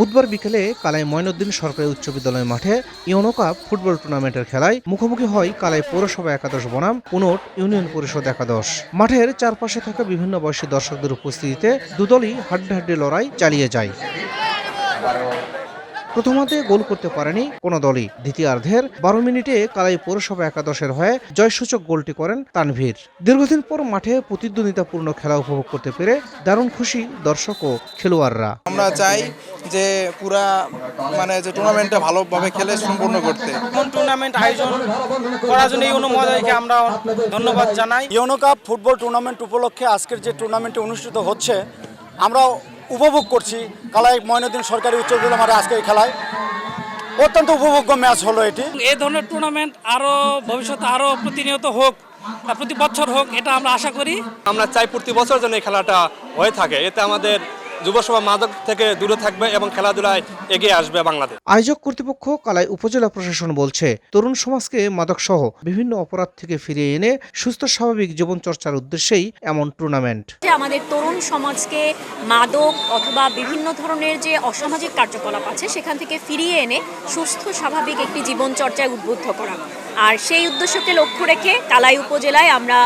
বুধবার বিকেলে কালাই ময়নুদ্দিন সরকারি উচ্চ বিদ্যালয় মাঠে ইউনো কাপ ফুটবল টুর্নামেন্টের খেলায় মুখোমুখি হয় কালাই পৌরসভা একাদশ বনাম, পুনট ইউনিয়ন পরিষদ একাদশ। মাঠের চারপাশে থাকা বিভিন্ন বয়সী দর্শকদের উপস্থিতিতে দুদলই হাড্ডাহাড্ডি লড়াই চালিয়ে যায়। প্রথমার্ধে গোল করতে পারেনি কোনো দলই। দ্বিতীয়ার্ধের বারো মিনিটে কালাই পৌরসভা একাদশের হয়ে জয়সূচক গোলটি করেন তানভীর। দীর্ঘদিন পর মাঠে প্রতিদ্বন্দ্বিতাপূর্ণ খেলা উপভোগ করতে পেরে দারুণ খুশি দর্শক ও খেলোয়াড়রা। আমরা চাই যে পুরা মানে যে টুর্নামেন্টটা ভালোভাবে খেলে সম্পূর্ণ করতে। এমন টুর্নামেন্ট আয়োজন করার জন্য এই অনুমোদনকে আমরা ধন্যবাদ জানাই। ইউনো কাপ ফুটবল টুর্নামেন্ট উপলক্ষে আজকের যে টুর্নামেন্টটি অনুষ্ঠিত হচ্ছে আমরা উপভোগ করছি কালাই ময়নুদ্দিন সরকারি উচ্চ বিদ্যালয় আজকে এই খেলায়। অত্যন্ত উপভোগ্য ম্যাচ হলো এটি। এই ধরনের টুর্নামেন্ট আরও ভবিষ্যতে আরও প্রতিনিয়ত হোক প্রতি বছর হোক এটা আমরা আশা করি। আমরা চাই প্রতি বছর যেন এই খেলাটা হয়ে থাকে। এতে আমাদের যুবসভা মাদক থেকে দূরে থাকবে এবং খেলাধুলায় এগিয়ে আসবে বাংলাদেশ। আয়োজক কর্তৃপক্ষ কালাই উপজেলা প্রশাসন বলছে তরুণ সমাজকে মাদকসহ বিভিন্ন অপরাধ থেকে ফিরিয়ে এনে সুস্থ স্বাভাবিক জীবন চর্চার উদ্দেশ্যেই এমন টুর্নামেন্ট আমাদের তরুণ সমাজকে মাদক অথবা বিভিন্ন ধরনের যে অসামাজিক কার্যকলাপ আছে সেখান থেকে ফিরিয়ে এনে সুস্থ স্বাভাবিক একটি জীবনচর্চায় উদ্বুদ্ধ করা। আর সেই উদ্দেশ্যকে লক্ষ্য রেখে কালাই উপজেলায় আমরা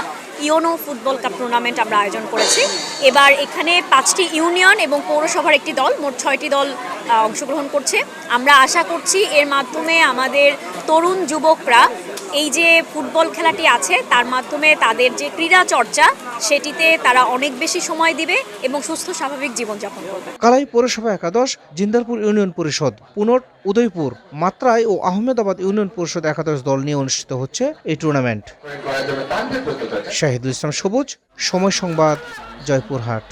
ইওনো ফুটবল কাপ টুর্নামেন্ট আমরা আয়োজন করেছি। এবার এখানে পাঁচটি ইউনিয়ন এবং পৌরসভার একটি দল, মোট ছয়টি দল অংশগ্রহণ করছে। আমরা আশা করছি এর মাধ্যমে আমাদের তরুণ যুবকরা এই যে ফুটবল খেলাটি আছে, তার মাধ্যমে তাদের যে ক্রীড়া চর্চা, সেটিতে তারা অনেক বেশি সময় দিবে এবং সুস্থ স্বাভাবিক জীবনযাপন করবে। কালাই পৌরসভা একাদশ জিন্দারপুর ইউনিয়ন পরিষদ পুনট উদয়পুর মাত্রায় ও আহমেদাবাদ ইউনিয়ন পরিষদ একাদশ দল নিয়ে অনুষ্ঠিত হচ্ছে এই টুর্নামেন্ট শাহিদুল ইসলাম সবুজ, সময় সংবাদ, জয়পুরহাট।